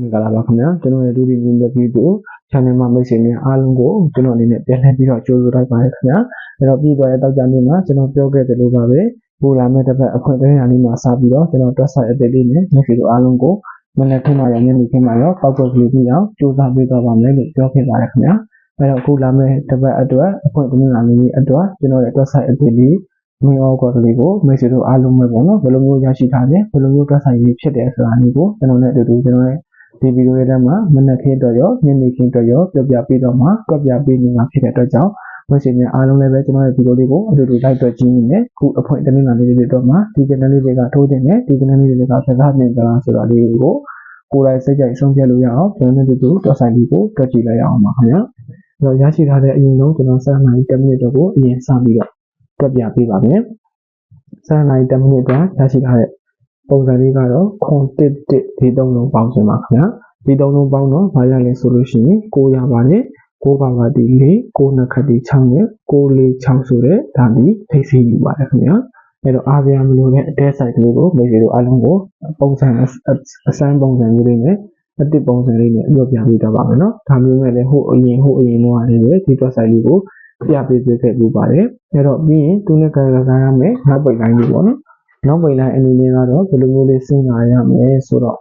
မင်္ဂလာပါခင်ဗျာကျွန်တော်ရဲ့ဒုတိယမြတ်ဗီဒီယို channel မှာမိတ်ဆွေများအားလုံးကိုကျွန်တော်အနေနဲ့ပြန်လှည့်ပြီးတော့ကြိုဆိုလိုက်ပါတယ်ခင်ဗျာအဲ့တော့ပြီးတော့ရဲ့တောက်ကြနေ့မှာကျွန်တော်ပြောခဲ့သလိုပါပဲပိုလာမဲ့တစ်ပတ်အခွင့်အရေးအလေးမှာစပြီးတော့ကျွန်တော်တွက်ဆိုင်အသေးလေးနဲ့မိတ်ဆွေတို့အားလုံးကိုမနေ့ကမှရညနေခင်းမှာရောပောက်ကွက်ကလေးပြီးအောင်စူးစမ်းပေးတော့ပါမယ်လို့ပြောခဲ့ပါတယ်ခင်ဗျာအဲ့တော့အခုလာမဲ့တစ်ပတ်အတွက်အခွင့်အရေးအလေးအတွက်ကျွန်တော်ရဲ့တွက်ဆိုင်အသေးလေးမင်းအောက်ကလေးကိုမိတ်ဆွေတို့အားလုံးပဲပေါ့နော်ဘယ်လိုမျိုးရရှိထားလဲဘယ်လိုမျိုးတွက်ဆိုင်ရေးဖြစ်တယ်ဆိုတာလေးကိုကျွန်တော်နဲ့အတူတူကျွန်တော်ရဲ့ ဒီဗီဒီယိုရဲ့ထဲမှာမနက်ခင်းအတွက်ရောညနေခင်းအတွက်ရောပြပြပေးတော့မှာပြပြပေးနေမှာဖြစ်တဲ့အတွက်ကြောင့်မိတ်ဆွေများအားလုံးလည်းပဲကျွန်တော်ရဲ့ဗီဒီယိုလေးကိုအတူတူလိုက်တွေ့ကြည့်နေတယ်ခုအဖွင့်တနင်္လာနေ့လေးတွေတော့မှာဒီ channel လေးတွေကထိုးတင်တယ်ဒီ channel လေးတွေကစကားပြင်ကြလားဆိုတာလေးကိုကိုယ်တိုင်စိတ်ကြိုက်ဆုံးဖြတ်လို့ရအောင်ကျွန်တော်တို့တို့ဆိုင်လေးကိုတွက်ကြည့်လိုက်အောင်ပါခင်ဗျာအဲ့တော့ရရှိထားတဲ့အရင်ဆုံးကျွန်တော်7နာရီ10မိနစ်တော့ကိုအရင်စပြီးတော့တွက်ပြပေးပါမယ်7နာရီ10မိနစ်ကရရှိထားတဲ့ ပုံစံလေးကတော့ခွန်တစ်တစ်ဒီသုံးလုံးပေါင်းစင်ပါခင်ဗျာဒီသုံးလုံးပေါင်းတော့ဘာရလဲဆိုလို့ရှိရင်9ရပါတယ်9ပါးပါတီ4 9နှစ်ခတ်တီ6နဲ့9 4 6ဆိုတဲ့ဒါဒီထိပ်စီးယူပါတယ်ခင်ဗျာအဲ့တော့အားပြမလို့တဲ့အတဲဆိုင်ကလေးကိုမိတ်ဆွေတို့အားလုံးကိုပုံစံအစမ်းပုံစံမျိုးလေးနဲ့အတစ်ပုံစံလေးနဲ့အပြောပြပေးတော့ပါမယ်နော်ဒါမျိုးနဲ့လည်းဟိုအရင်ဟိုအရင်တော့လည်းပဲဒီတွက်ဆိုင်လေးကိုပြပေးပေးခဲ့ပူပါတယ်အဲ့တော့ပြီးရင်သူနဲ့ကြိုင်ကြရမယ်နောက်ပိတ်တိုင်းလေးပေါ့နော် နောက်ပိတ်တိုင်းအနေနဲ့ကတော့ဘယ်လိုမျိုးလေးစဉ်းစားရမလဲဆိုတော့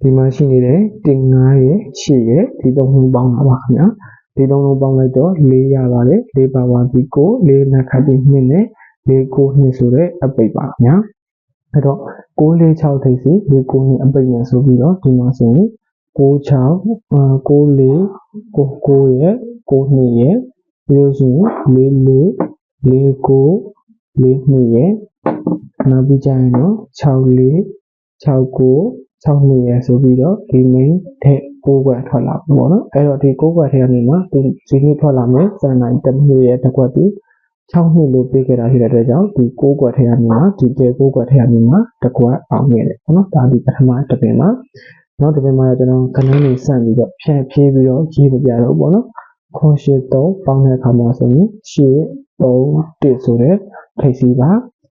ဒီမှာရှိနေတဲ့တင်9ရဲ့8ရဲ့ဒီသုံးလုံးပေါင်းတာပါခင်ဗျာဒီသုံးလုံးပေါင်းလိုက်တော့4ရပါတယ်4ပါပါဒီ9 4နှစ်ခတ်ပြီး2နဲ့4 9နှစ်ဆိုတဲ့အပိတ်ပါခင်ဗျာအဲ့တော့6 4 6ထိပ်စီ4 9နှစ်အပိတ်နဲ့ဆိုပြီးတော့ဒီမှာဆိုရင် 6 6 9 4 9 9ရဲ့9နှစ်ရဲ့ပြီးလို့ရှိရင်4 4 4 9 4နှစ်ရဲ့နောက်ပြီးကြရင်တော့6 4 6 9 6နှစ်ရဆိုပြီးတော့ဒီ main ထက်6ခွက်ထွက်လာပေါ့နော်အဲ့တော့ဒီ6ခွက်ထဲကနေမှဒီဒီနေ့ထွက်လာမယ်7နိုင်10နှစ်ရဲ့တစ်ခွက်ဒီ6နှစ်လို့ပေးခဲ့တာရှိတဲ့အတွက်ကြောင့်ဒီ6ခွက်ထဲကနေမှဒီတဲ6ခွက်ထဲကနေမှတစ်ခွက်အောင်ခဲ့တယ်ပေါ့နော်ဒါဒီပထမတစ်ပင်မှာ နောက်တစ်ပင်မှာကျွန်တော်ခဏလေးစပြီးတော့ဖြန့်ဖြေးပြီးတော့ရေးပြပြတော့ပေါ့နော်ခွန်ရှိ3ပေါင်းတဲ့အခါမှာဆိုရင်ရှေ့3 1ဆိုတဲ့ထိပ်စီးပါ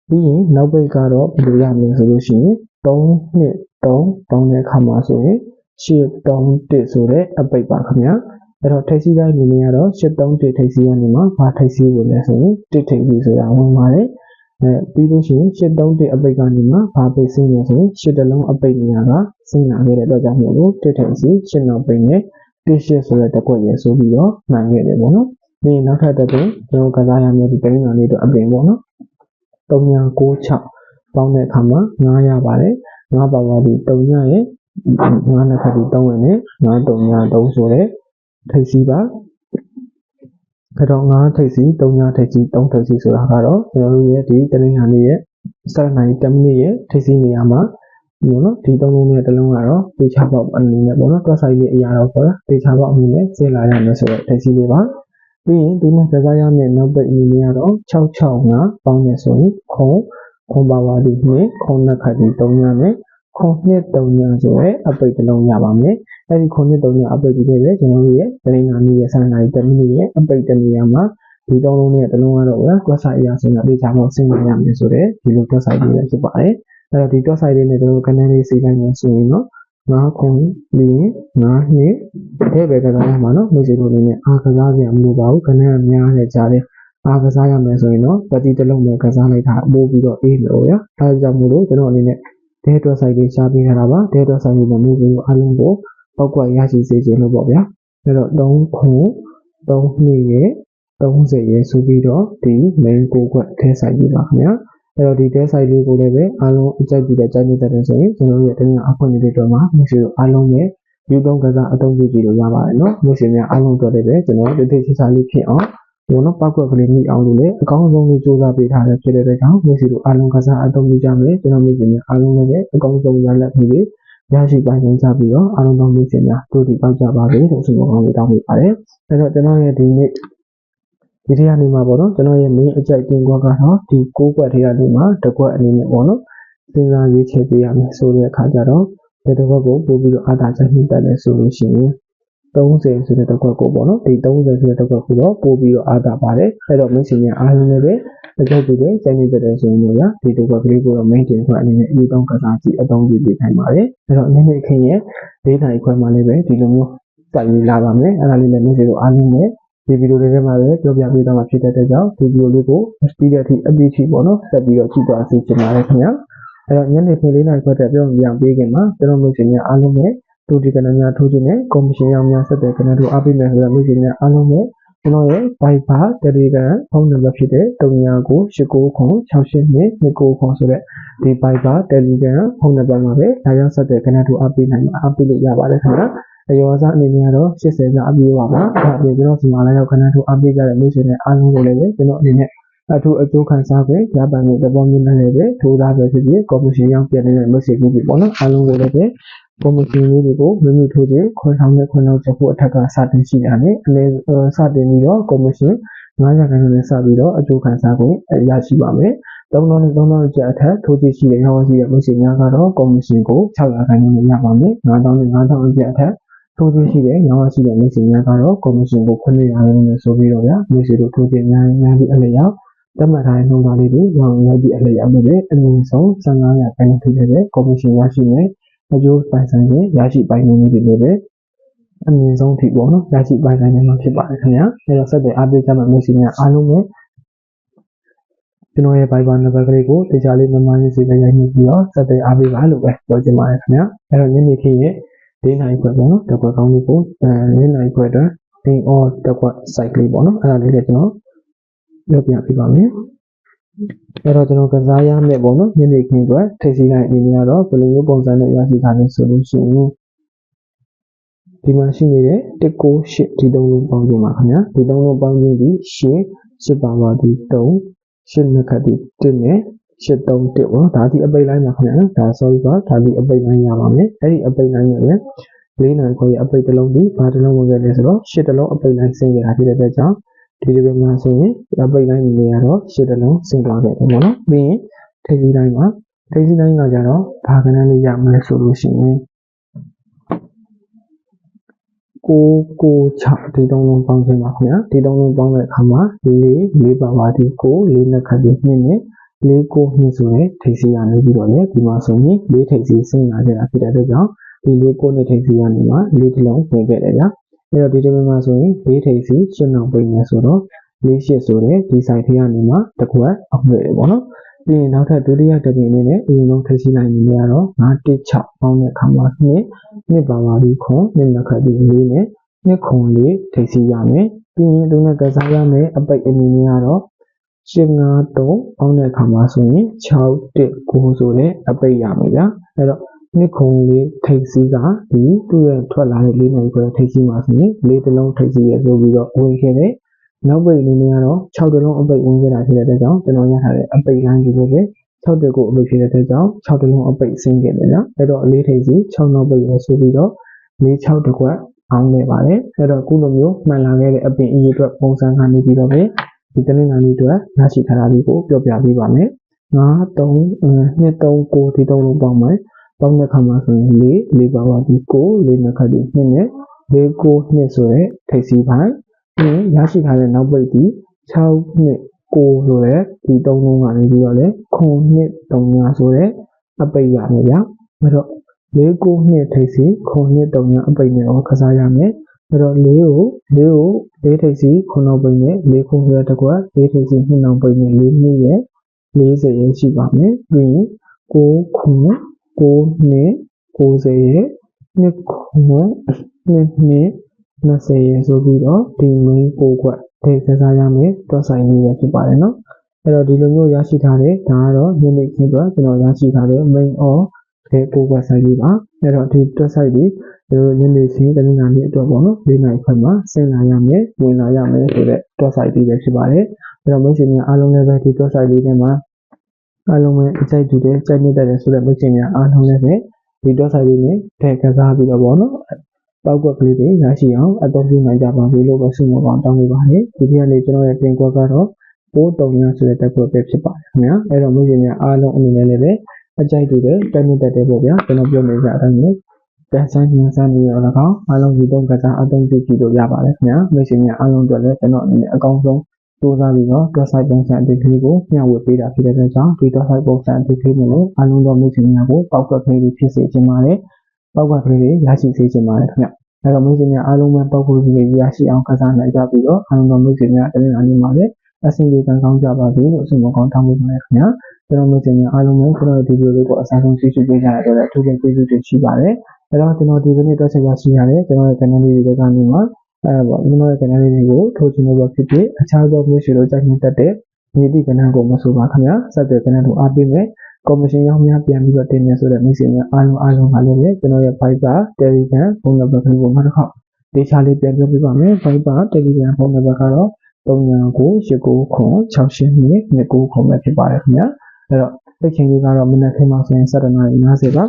ပြီးရင်နောက်ပိတ်ကတော့ဘယ်လိုရမလဲဆိုလို့ရှိရင်3နှစ်3ပေါင်းတဲ့အခါမှာဆိုရင်831ဆိုတဲ့အပိတ်ပါခင်ဗျာအဲ့တော့ထိပ်စီးတိုင်းအနေနဲ့ကတော့831ထိပ်စီးကနေမှဘာထိပ်စီးကိုလဲဆိုရင်1ထိပ်စီးဆိုတာဝင်ပါတယ် အဲပြီးလို့ရှိရင်831အပိတ်ကနေမှဘာပိတ်စင်းလဲဆိုရင်8တလုံးအပိတ်နေရာကစင်းလာခဲ့တဲ့အတွက်ကြောင့်မို့လို့1ထိပ်စီး8နောက်ပိတ်နဲ့1ဆိုတဲ့တစ်ခွက်ရေဆိုပြီးတော့မှန်ခဲ့တယ်ပေါ့နော်ပြီးရင်နောက်ထပ်တစ်ပင်ကျွန်တော်ကစားရမယ့်ဒီတိုင်းနာလေးတော့အပင်ပေါ့နော်3996ပေါင်းတဲ့အခါမှာ9ရပါတယ်ငါးပါပါဒီတုံညရဲ့ငါးနှစ်ခါဒီတုံးဝင်နဲ့ငါးတုံညတုံးဆိုတဲ့ထိပ်စီးပါ ကတော့ငါးထိပ်စီးတုံညထိပ်စီးတုံးထိပ်စီးဆိုတာကတော့ကျွန်တော်တို့ရဲ့ဒီတနင်္လာနေ့ရဲ့7နိုင်10မိနစ်ရဲ့ထိပ်စီးနေရာမှာဒီနော်ဒီသုံးလုံးနဲ့တစ်လုံးကတော့တေချာပေါက်အနေနဲ့ပေါ့နော်တွက်ဆိုင်လေးအရာတော့ပေါ့နော်တေချာပေါက်အနေနဲ့ကျင်းလာရမယ်ဆိုတော့ထိပ်စီးလေးပါပြီးရင်ဒီနဲ့ကြစားရမယ့်နောက်ပိတ်အနေနဲ့ကတော့665ပေါင်းနေဆိုရင်ခုံခွန်ပါပါဒီနှစ်ခုံနှစ်ခါဒီ3ညနဲ့ခုံနှစ်3ညဆိုရဲအပိတ်တစ်လုံးရပါမယ် အဲဒီခုံနှစ်3ညအပိတ်ဒီလေးပဲကျွန်တော်တို့ရဲ့တနင်္လာနေ့ရဲ့7နာရီ10မိနစ်ရဲ့အပိတ်တနေရာမှာဒီသုံးလုံးနဲ့တစ်လုံးကတော့ကွက်ဆိုင်အရာဆိုတော့ဒီချာမောဆင်းရရမယ်ဆိုတော့ဒီလိုကွက်ဆိုင်လေးပဲဖြစ်ပါတယ်အဲ့တော့ဒီကွက်ဆိုင်လေးနဲ့ကျွန်တော်ကနန်းလေးစီးလိုက်မယ်ဆိုရင်တော့ငါးခုပြီးရင်ငါးနှစ်တဲ့ပဲကစားရမှာနော်လူစီတို့အနေနဲ့အားကစားပြန်မလို့ပါဘူးကနန်းများတဲ့ကြားတဲ့အားကစားရမယ်ဆိုရင်တော့ပတိတစ်လုံးပဲကစားလိုက်တာပို့ပြီးတော့အေးလို့ဗျာအဲဒါကြောင့်မို့လို့ကျွန်တော်အနေနဲ့ဒဲတွက်ဆိုင်လေးရှားပေးထားတာပါဒဲတွက်ဆိုင်လေးနဲ့မျိုးမျိုးအလုံးကို ပောက်ကွက်ရရှိစေခြင်းလို့ပေါ့ဗျာအဲ့တော့3ခု3နှစ်ရဲ့30ရဲ့ဆိုပြီးတော့ဒီ main ကိုကွက်ထဲဆိုင်ကြီးပါခင်ဗျာအဲ့တော့ဒီတဲဆိုင်လေးကိုလည်းပဲအားလုံးအကြိုက်ကြည့်တဲ့ကြိုက်နေတဲ့ဆိုရင်ကျွန်တော်တို့ရဲ့တင်းအခွင့်အရေးတွေတော့မှာမရှိတော့အားလုံးပဲယူသုံးကစားအသုံးပြုကြည့်လို့ရပါတယ်နော်မျိုးရှင်များအားလုံးအတွက်လည်းပဲကျွန်တော်တိတိကျကျလေးဖြစ်အောင်ဟိုနော်ပောက်ကွက်ကလေးမိအောင်လို့လည်းအကောင်းဆုံးလေးစူးစမ်းပေးထားတဲ့ဖြစ်တဲ့အတွက်ကြောင့်မျိုးစီတို့အားလုံးကစားအသုံးပြုကြမယ်ကျွန်တော်မျိုးရှင်များအားလုံးလည်းပဲအကောင်းဆုံးရလက်ပြီး ရရှိပိုင်နိုင်ကြပြီးတော့အားလုံးသောမျိုးရှင်များတို့ဒီပေါက်ကြပါစေလို့ဆုမကောင်းလေးတောင်းပေးပါတယ်အဲ့တော့ကျွန်တော်ရဲ့ဒီနေ့ဒီထက်အနေမှာပေါ့နော်ကျွန်တော်ရဲ့ main အကြိုက်တင်ကွက်ကတော့ဒီ6ကွက်ထဲကနေမှာတစ်ကွက်အနေနဲ့ပေါ့နော်စဉ်းစားရွေးချယ်ပေးရမယ်ဆိုတဲ့အခါကျတော့ဒီတစ်ကွက်ကိုပို့ပြီးတော့အားသာချက်နှိမ့်တက်လဲဆိုလို့ရှိရင်3 30ဆိုတဲ့တစ်ခွက်ကိုပေါ့နော်ဒီ30ဆိုတဲ့တစ်ခွက်ကိုတော့ပို့ပြီးတော့အားသာပါတယ်အဲ့တော့မိတ်ဆွေများအားလုံးလည်းပဲတစ်ခွက်တူပဲစိုက်နေကြတယ်ဆိုရင်တော့ဗျာဒီတစ်ခွက်ကလေးကိုတော့ maintain ခွက်အနေနဲ့အရေးတောင်းကစားကြည့်အသုံးပြုပေးနိုင်ပါတယ်အဲ့တော့အနေနဲ့ခင်ရဲ့၄နိုင်ခွက်မှလည်းပဲဒီလိုမျိုးစိုက်ရလာပါမယ်အဲ့ဒါလေးလည်းမိတ်ဆွေတို့အားလုံးလည်းဒီဗီဒီယိုလေးထဲမှာပဲပြောပြပေးသွားမှာဖြစ်တဲ့အတွက်ကြောင့်ဒီဗီဒီယိုလေးကို speed အထိအပြည့်ထိပေါ့နော်ဆက်ပြီးတော့ကြည့်သွားစေချင်ပါတယ်ခင်ဗျာအဲ့တော့ညနေခင်းလေးနိုင်ခွက်တဲ့ပြောပြပေးခင်မှာကျွန်တော်မိတ်ဆွေများအားလုံးပဲ တူဒီကနများထိုးခြင်းနဲ့ကော်မရှင်ရောင်များဆက်တဲ့ကနတို့အားပေးမယ်ဆိုတော့မိတ်ဆွေများအားလုံးပဲကျွန်တော်ရဲ့ Viber Telegram ဖုန်းနံပါတ်ဖြစ်တဲ့3998968229ခွန်ဆိုတဲ့ဒီ Viber Telegram ဖုန်းနံပါတ်မှာပဲဒါရောက်ဆက်တဲ့ကနတို့အားပေးနိုင်မှာအားပေးလို့ရပါတယ်ခင်ဗျာအယောအစားအနေနဲ့ကတော့80ကျအပြည့်ပါပါအဲ့ဒါအပြင်ကျွန်တော်စီမံလိုက်တော့ခဏတို့အားပေးကြတဲ့မိတ်ဆွေတွေအားလုံးကိုလည်းကျွန်တော်အနေနဲ့ အထူးအကျိုးခံစားခွင့်ရပန်မှုသဘောမျိုးနဲ့လည်းပဲထိုးသားပဲဖြစ်ဖြစ်ကော်မရှင်ရောက်ပြနေတဲ့မိတ်ဆွေကြီးတွေပေါ့နော်အားလုံးကိုလည်းပဲကော်မရှင်လေးတွေကိုမိမိထိုးခြင်းခွန်ဆောင်တဲ့ခွန်တော်ချက်ဖို့အထက်ကစတင်ရှိတာနဲ့အလဲစတင်ပြီးတော့ကော်မရှင်900ခန်းနဲ့စပြီးတော့အကျိုးခံစားခွင့်ရရှိပါမယ်။သုံးလုံးနဲ့သုံးလုံးကျအထက်ထိုးကြည့်ရှိတဲ့ရောင်းရှိတဲ့မိတ်ဆွေများကတော့ကော်မရှင်ကို600ခန်းနဲ့ရပါမယ်။9000နဲ့9000ကျအထက်ထိုးခြင်းရှိတဲ့ရောင်းရှိတဲ့မိတ်ဆွေများကတော့ကော်မရှင်ကိုခွင့်ရရတယ်လို့ဆိုပြီးတော့ဗျာမိတ်ဆွေတို့ထိုးခြင်းများများပြီးအလျောက် တတ်မှတ်ထားတဲ့နှုန်းသားလေးတွေရောင်းရပြီးအလျောက်လို့ပဲအနည်းဆုံး15ရာခိုင်နှုန်းဖြစ်တဲ့ကော်မရှင်ရရှိမယ်အကျိုးပိုင်ဆိုင်ရဲ့ရရှိပိုင်နိုင်မှုတွေလည်းပဲအမြင့်ဆုံးထိပေါ့နော်ရရှိပိုင်ဆိုင်နိုင်မှာဖြစ်ပါတယ်ခင်ဗျာအဲတော့ဆက်တဲ့အားပေးကြမှာမိတ်ဆွေများအားလုံးပဲကျွန်တော်ရဲ့ Viber နံပါတ်ကလေးကိုတရားလေးမမလေးစီလိုက်ရိုက်နှိပ်ပြီးတော့ဆက်တဲ့အားပေးပါလို့ပဲပြောချင်ပါတယ်ခင်ဗျာအဲတော့ညနေခင်းရဲ့၄နိုင်ခွဲပေါ့နော်တစ်ခွက်ကောင်းလေးကိုအဲ၄နိုင်ခွဲအတွက် in all တစ်ခွက် site လေးပေါ့နော်အဲ့ဒါလေးလည်းကျွန်တော် ပြောပြပေးပါမယ်အဲ့တော့ကျွန်တော်ကစားရမယ်ပေါ့နော်ညနေခင်းအတွက်ထိစီလိုက်အနေနဲ့ကတော့ဘယ်လိုမျိုးပုံစံနဲ့ရရှိထားလဲဆိုလို့ရှိရင်ဒီမှာရှိနေတဲ့198ဒီသုံးလုံးပေါင်းခြင်းပါခင်ဗျာဒီသုံးလုံးပေါင်းခြင်းဒီ8 8ပါပါဒီ3 8နှစ်ခတ်ဒီ1နဲ့831ပေါ့ဒါဒီအပိတ်လိုင်းပါခင်ဗျာနော်ဒါ sorry ပါဒါဒီအပိတ်လိုင်းရပါမယ်အဲ့ဒီအပိတ်လိုင်းရဲ့လေးနိုင်ခွဲအပိတ်တစ်လုံးဒီဘာတစ်လုံးဝင်ခဲ့လဲဆိုတော့8တစ်လုံးအပိတ်လိုင်းဆင်းခဲ့တာဖြစ်တဲ့အတွက်ကြောင့် ဒီလိုပဲမှာဆိုရင်အပိတ်လိုင်းနေရတော့8တစ်လုံးဆင်းသွားခဲ့တယ်ပေါ့နော်ပြီးရင်ထိပ်စီးတိုင်းမှာထိပ်စီးတိုင်းကကြတော့ဘာကဏ္ဍလေးရမလဲဆိုလို့ရှိရင်ကိုကို6ဒီသုံးလုံးပေါင်းခြင်းပါခင်ဗျာဒီသုံးလုံးပေါင်းတဲ့အခါမှာ4 4ပါပါဒီကို4နှစ်ခတ်ပြီး2နဲ့လေးကိုနှစ်ဆိုရင်ထိပ်စီရနေပြီးတော့လေဒီမှာဆိုရင်လေးထိပ်စီဆင်းလာခဲ့တာဖြစ်တဲ့အတွက်ကြောင့်ဒီလေးကိုနှစ်ထိပ်စီရနေမှာလေးတစ်လုံးဝင်ခဲ့တယ်ဗျာ အဲ့တော့ဒီတမင်မှာဆိုရင်လေးထိပ်စီရှင်းအောင်ပိနေဆိုတော့လေးရှစ်ဆိုတဲ့ဒီဆိုင်ထဲကနေမှာတစ်ခွက်အောက်ွယ်တယ်ပေါ့နော်ပြီးရင်နောက်ထပ်ဒုတိယတပင်အနေနဲ့အရင်ဆုံးထိပ်စီလိုက်နေရတော့916ပေါင်းတဲ့အခါမှာနှစ်နှစ်ပါပါပြီးခွန်နှစ်နှစ်ခတ်ပြီးလေးနဲ့နှစ်ခွန်လေးထိပ်စီရမယ်ပြီးရင်သူနဲ့ကစားရမယ်အပိတ်အနေနဲ့ကတော့853ပေါင်းတဲ့အခါမှာဆိုရင်619ဆိုတဲ့အပိတ်ရမယ်ဗျာအဲ့တော့ နှစ်ခုံလေးထိပ်စီးကဒီသူ့ရဲ့ထွက်လာတဲ့လေးနိုင်ခွဲထိပ်စီးမှာဆိုရင်လေးတစ်လုံးထိပ်စီးရဆိုပြီးတော့ဝင်ခဲ့တဲ့နောက်ပိတ်အနေနဲ့ကတော့6တစ်လုံးအပိတ်ဝင်ခဲ့တာဖြစ်တဲ့အတွက်ကြောင့်ကျွန်တော်ရထားတဲ့အပိတ်လိုင်းကြီးလေးပဲ6တက်ကိုအပိတ်ဖြစ်တဲ့အတွက်ကြောင့်6တစ်လုံးအပိတ်ဆင်းခဲ့တယ်နော်အဲ့တော့လေးထိပ်စီး6နောက်ပိတ်ရဆိုပြီးတော့လေး6တစ်ခွက်အောင်နေပါတယ်အဲ့တော့ခုလိုမျိုးမှန်လာခဲ့တဲ့အပင်အရေးအတွက်ပုံစံကနေပြီးတော့ပဲဒီတနင်္လာနေ့အတွက်ရရှိထားတာလေးကိုပြောပြပေးပါမယ်9 3 2 3 9ဒီသုံးလုံးပေါင်းမယ် ပေါင်းတဲ့ခါမှာဆိုရင်၄၄ပါပါဒီ9၄နှစ်ခတ်ဒီ2နဲ့၄9နှစ်ဆိုရဲထိပ်စီပိုင်းပြီးရရှိထားတဲ့နောက်ပိတ်ဒီ6နှစ်9ဆိုရဲဒီသုံးလုံးကနေပြီးတော့လေ9နှစ်3ညာဆိုရဲအပိတ်ရမယ်ဗျာအဲ့တော့၄9နှစ်ထိပ်စီ9နှစ်3ညာအပိတ်နဲ့ရောကစားရမယ်အဲ့တော့၄ကို၄ကို၄ထိပ်စီ9နောက်ပိတ်နဲ့၄ခုရတကွ၄ထိပ်စီ2နောက်ပိတ်နဲ့၄နှစ်ရဲ့40ရရှိပါမယ်ပြီးရင်9ခု 9နှစ်90ရဲ့နှစ်ခုနှစ်နှစ်20ရဲ့ဆိုပြီးတော့ဒီ main ကိုကွက်ထိကစားရမယ်တွက်ဆိုင်လေးရဖြစ်ပါတယ်နော်အဲ့တော့ဒီလိုမျိုးရရှိထားတဲ့ဒါကတော့ညနေခင်းအတွက်ကျွန်တော်ရရှိထားတဲ့ main or ဒီကိုကွက်ဆိုင်လေးပါအဲ့တော့ဒီတွက်ဆိုင်လေးတို့ညနေခင်းတနင်္လာနေ့အတွက်ပေါ့နော်၄နိုင်ခွဲမှာဆင်းလာရမယ်ဝင်လာရမယ်ဆိုတဲ့တွက်ဆိုင်လေးပဲဖြစ်ပါတယ်အဲ့တော့မိတ်ဆွေများအားလုံးလည်းပဲဒီတွက်ဆိုင်လေးထဲမှာ အားလုံးပဲအကြိုက်တူတယ်ကြိုက်နေတယ်ဆိုတဲ့မိတ်ဆွေများအားလုံးလည်းပဲဒီတွက်ဆိုင်လေးနဲ့ထည့်ကစားပြီးတော့ပေါ့နော်ပောက်ကွက်ကလေးတွေရရှိအောင်အသုံးပြုနိုင်ကြပါစေလို့ပဲဆုမကောင်းတောင်းပေးပါတယ်ဒီနေ့ကနေကျွန်တော်ရဲ့တင်ကွက်ကတော့ပိုးတုံညာဆိုတဲ့တက်ကွက်ပဲဖြစ်ပါတယ်ခင်ဗျာအဲ့တော့မိတ်ဆွေများအားလုံးအနေနဲ့လည်းပဲအကြိုက်တူတယ်ကြိုက်နေတတ်တယ်ပေါ့ဗျာကျွန်တော်ပြောနေကြအတိုင်းပဲကန်ဆန်းညင်ဆန်းတွေရော၎င်းအားလုံးဒီသုံးကစားအသုံးပြုကြည့်လို့ရပါတယ်ခင်ဗျာမိတ်ဆွေများအားလုံးအတွက်လည်းကျွန်တော်အနေနဲ့အကောင်းဆုံး စူးစမ်းပြီးတော့ website ပုံစံအသစ်ကလေးကိုမျှဝေပေးတာဖြစ်တဲ့အတွက်ကြောင့်ဒီ website ပုံစံအသစ်ကလေးနဲ့လည်းအားလုံးသောမိတ်ဆွေများကိုပောက်ကွက်ကလေးတွေဖြစ်စေချင်ပါတယ်ပောက်ကွက်ကလေးတွေရရှိစေချင်ပါတယ်ခင်ဗျာအဲတော့မိတ်ဆွေများအားလုံးပဲပောက်ကွက်ကလေးတွေရရှိအောင်ကစားနိုင်ကြပြီးတော့အားလုံးသောမိတ်ဆွေများတနေ့အနည်းမှာလည်းအဆင်ပြေကံကောင်းကြပါစေလို့ဆုမကောင်းတောင်းပေးပါတယ်ခင်ဗျာကျွန်တော်မိတ်ဆွေများအားလုံးပဲကျွန်တော်ဒီဗီဒီယိုလေးကိုအစားဆုံးကြည့်ရှုပေးကြတဲ့အတွက်အထူးပဲကျေးဇူးတင်ရှိပါတယ်အဲတော့ကျွန်တော်ဒီကနေ့တွက်ချက်ရရှိရတယ်ကျွန်တော်ရဲ့ channel လေးတွေကနေမှ အဲပေါ့ကျွန်တော်ရဲ့ channel လေးတွေကိုထိုးချင်လို့ပဲဖြစ်ဖြစ်အခြားသောမျိုးရှိလို့ကြိုက်နေတတ်တဲ့မြေတိကဏ္ဍကိုမဆိုပါခင်ဗျာဆက်သွယ်ကဏ္ဍကိုအားပေးမယ်ကော်မရှင်ရောက်များပြန်ပြီးတော့တင်နေဆိုတဲ့မိတ်ဆွေများအားလုံးအားလုံးကလည်းကျွန်တော်ရဲ့ Viber Telegram ဖုန်းနံပါတ်ကိုမှတစ်ခါဒေချာလေးပြန်ပြောပြပါမယ် Viber Telegram ဖုန်းနံပါတ်ကတော့3998968229ခုပဲဖြစ်ပါတယ်ခင်ဗျာအဲ့တော့စိတ်ချင်းလေးကတော့မနက်ခင်းမှဆိုရင်7:50ပါ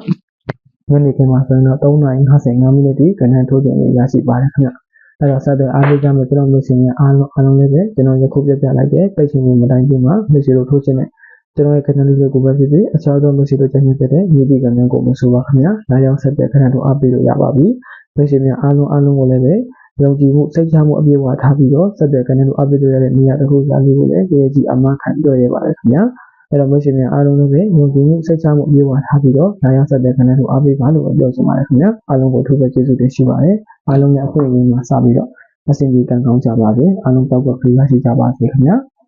ညနေခင်းမှဆိုရင်တော့3:55မိနစ်ဒီကဏ္ဍထိုးပြန်လေးရရှိပါတယ်ခင်ဗျာ အဲ့တော့ဆက်တဲ့အားပေးကြမယ်ကျွန်တော်မျိုးစင်ရအားလုံးအားလုံးလည်းပဲကျွန်တော်ယခုပြပြလိုက်တဲ့ပိတ်ရှင်မတိုင်းပြင်မှာမရှိလို့ထိုးခြင်းနဲ့ကျွန်တော်ရဲ့ကဏ္ဍလေးကိုပဲဖြစ်ဖြစ်အခြားသောမရှိလို့ကျန်နေတဲ့မြေတီကဏ္ဍကိုမဆိုပါခင်ဗျာ။ဒါကြောင့်ဆက်တဲ့ကဏ္ဍတို့အားပေးလို့ရပါပြီ။မိတ်ဆွေများအားလုံးအားလုံးကိုလည်းပဲယုံကြည်မှုစိတ်ချမှုအပြည့်အဝထားပြီးတော့ဆက်တဲ့ကဏ္ဍတို့အားပေးလို့ရတဲ့နေရာတစ်ခုစားလေးကိုလည်းကြည်ကြည်အမှန်ခံပြောရပါတယ်ခင်ဗျာ။ အဲ့တော့မိတ်ဆွေများအားလုံးလည်းပဲယုံကြည်မှုစိတ်ချမှုအပြည့်အဝထားပြီးတော့ဒါရောက်ဆက်တဲ့ကဏ္ဍတို့အားပေးပါလို့ပြောချင်ပါတယ်ခင်ဗျာ။အားလုံးကိုအထူးပဲကျေးဇူးတင်ရှိပါတယ်။အားလုံးလည်းအခုအချိန်မှာစပြီးတော့အဆင်ပြေကံကောင်းကြပါစေ။အားလုံးတောက်ပတ်ခရီးရရှိကြပါစေခင်ဗျာ။